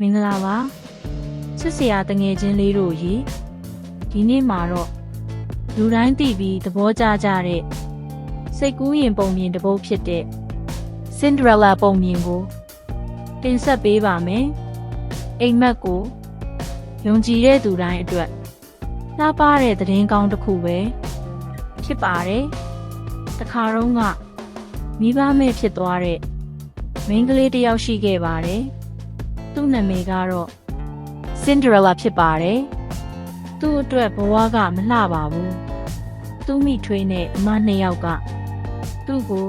မင်္ဂလာပါချစ်စရာတငယ်ချင်းလေးတို့ရေဒီနေ့မှာတော့လူတိုင်းသိပြီးသဘောကျကြတဲ့စိတ်ကူးရင်ပုံမြင်တစ်ပုဒ်ဖြစ်တဲ့ Cinderella ပုံမြင်ကိုတင်ဆက်ပေးပါမယ်အိမ်မက်ကိုယုံကြည်တဲ့သူတိုင်းအတွက်လှပတဲ့သတင်းကောင်းတစ်ခုပဲဖြစ်ပါတယ်တခါတော့ကမိဘမဲ့ဖြစ်သွားတဲ့မိန်းကလေးတစ်ယောက်ရှိခဲ့ပါတယ် သူ့နာမည်ကတော့ Cinderella ဖြစ်ပါတယ်။သူ့အတွက်ဘဝကမလှပါဘူး။သူ့မိထွေးနဲ့အမနှစ်ယောက်ကသူ့ကို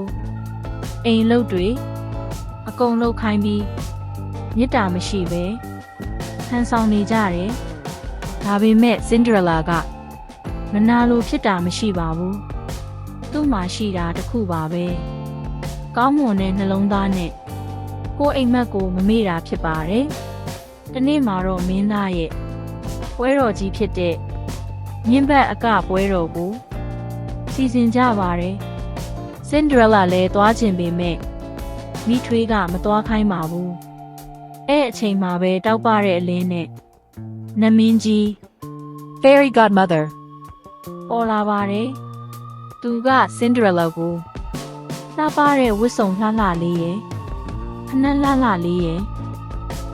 အိမ်လုတ်တွေအကုန်လုတ်ခိုင်းပြီးမေတ္တာမရှိပဲဟန်ဆောင်နေကြတယ်။ဒါပေမဲ့ Cinderella ကမနာလိုဖြစ်တာမရှိပါဘူး။သူ့မှာရှိတာတစ်ခုပါပဲ။ကောင်းမွန်တဲ့နှလုံးသားနဲ့ ကိုယ်အိမ်မက်ကိုမမေ့တာဖြစ်ပါတယ်။ဒီနေ့မှာတော့မင်းသားရဲ့ပွဲတော်ကြီးဖြစ်တဲ့မြင်းဘက်အကပွဲတော်ကိုစီစဉ်ကြပါတယ်။စင်ဒရလာလည်းသွားခြင်းပေမဲ့မိထွေးကမသွားခိုင်းပါဘူး။အဲ့အချိန်မှာပဲတောက်ပတဲ့အလင်းနဲ့နမင်းကြီး Fairy Godmother. ပေါ်လာပါတယ်။သူကစင်ဒရလာကိုလှပတဲ့ဝတ်စုံလှလှလေးရဲ့ဖ နက်လှလှလေးရယ်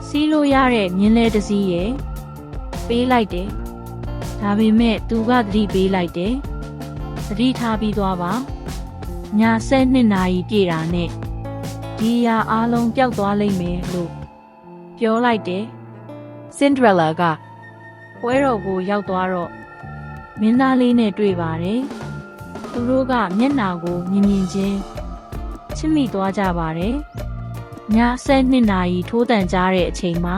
စီးလို့ရတဲ့မြင်းလဲတစ်စီးရယ်ပေးလိုက်တယ်ဒါပေမဲ့သူကသတိပေးလိုက်တယ်သတိထားပြီးသွားပါညာဆက်နှစ်နာရီပြည့်တာနဲ့ဒီရာအားလုံးပျောက်သွားလိမ့်မယ်လို့ပြောလိုက်တယ် Cinderella ကပွဲတော်ကိုရောက်သွားတော့မင်းသားလေးနဲ့တွေ့ပါတယ်သူတို့ကမျက်နှာကိုမြင်မြင်ချင်းချစ်မိသွားကြပါတယ် ည7နာရီထိုးတန်ကြတဲ့အချိန်မှာ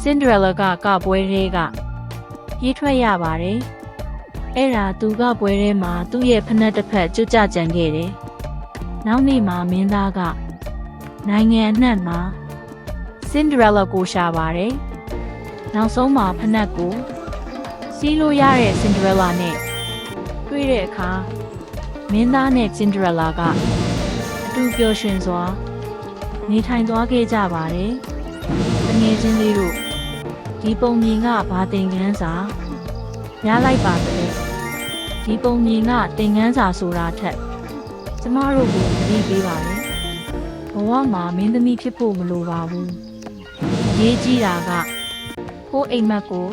စင်ဒရလာကကပွဲတွေကပြေးထွက်ရပါတယ်အဲ့ဒါသူကပွဲထဲမှာသူ့ရဲ့ဖနက်တစ်ဖက်ကျွတ်ကြကြံခဲ့တယ်နောက်နေ့မှာမင်းသားကနိုင်ငံအနှံ့မှာစင်ဒရလာကိုရှာပါတယ်နောက်ဆုံးမှာဖနက်ကိုစီးလို့ရတဲ့စင်ဒရလာနဲ့တွေ့တဲ့အခါမင်းသားနဲ့စင်ဒရလာကအတူပျော်ရွှင်စွာ နေထိုင်သွားခဲ့ကြပါတယ်။တငယ်ချင်းလေးတို့ဒီပုံမြင်ကဘာသင်ခန်းစာရလိုက်ပါသလဲ။ဒီပုံမြင်ကသင်ခန်းစာဆိုတာထက်ကျမတို့ကိုသတိပေးပါလေ။ဘဝမှာမင်းသမီးဖြစ်ဖို့မလိုပါဘူး။အရေးကြီးတာကကိုယ်အိမ်မက်ကို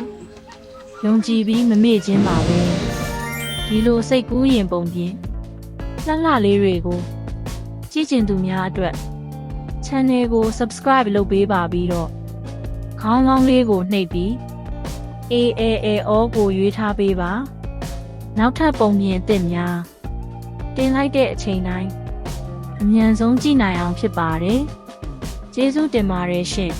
ယုံကြည်ပြီးမမေ့ခြင်းပါပဲ။ဒီလိုစိတ်ကူးရင်ပုံပြင်လှလှလေးတွေကိုကြည့်ကျင်သူများအတွက် channel ကို subscribe လုပ်ပေးပါပြီးတော့ခေါင်းလောင်းလေးကိုနှိပ်ပြီး AAAO ကိုရွေးထားပေးပါနောက်ထပ်ပုံမြင်အသစ်များတင်လိုက်တဲ့အချိန်တိုင်းအမြန်ဆုံးကြည့်နိုင်အောင်ဖြစ်ပါတယ်ကျေးဇူးတင်ပါတယ်ရှင်